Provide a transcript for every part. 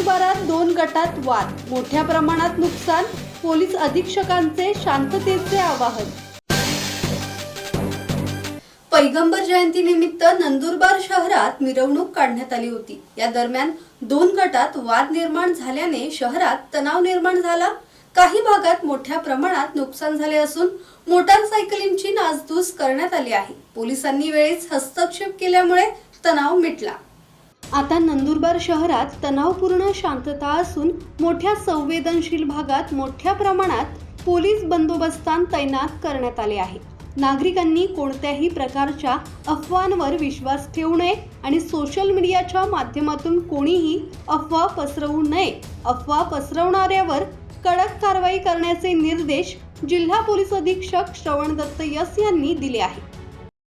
नंदुरबारात दोन गटात वाद. मोठ्या प्रमाणात नुकसान पोलीस अधीक्षकांचे शांततेचे आवाहन. पैगंबर जयंतीनिमित्त नंदुरबार शहरात मिरवणूक काढण्यात आली होती. या दरम्यान दोन गटात वाद निर्माण झाल्याने शहरात तणाव निर्माण झाला. काही भागात मोठ्या प्रमाणात नुकसान झाले असून मोटारसायकलींची नासधूस करण्यात आली आहे. पोलिसांनी वेळीच हस्तक्षेप केल्यामुळे तणाव मिटला. आता नंदुरबार शहरात तणावपूर्ण शांतता असून मोठ्या संवेदनशील भागात मोठ्या प्रमाणात पोलीस बंदोबस्तान तैनात करण्यात आले आहे. नागरिकांनी कोणत्याही प्रकारच्या अफवांवर विश्वास ठेवू नये आणि सोशल मीडियाच्या माध्यमातून कोणीही अफवा पसरवू नये. अफवा पसरवणाऱ्यावर कडक कारवाई करण्याचे निर्देश जिल्हा पोलीस अधीक्षक श्रवण दत्त यस यांनी दिले आहेत.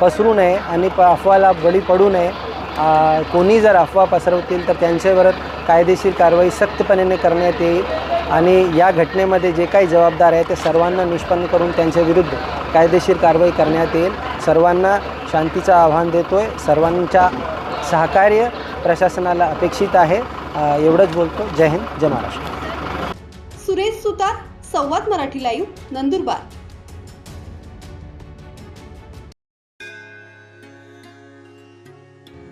पसरू नये आणि प अफवाला बळी पडू नये. कोणी जर अफवा पसरवतील तर त्यांच्यावर कायदेशीर कारवाई सक्तपणे करण्यात येईल आणि या घटनेमध्ये जे काही जबाबदार आहे ते सर्वांना निष्पन्न करून त्यांच्या विरुद्ध कायदेशीर कारवाई करण्यात येईल. सर्वांना शांतीचं आव्हान देतो आहे सर्वांच्या सहकार्य प्रशासनाला अपेक्षित आहे. एवढंच बोलतो. जय हिंद. जय महाराष्ट्र. सुरेश सुतार संवाद मराठी लाईव्ह नंदुरबार.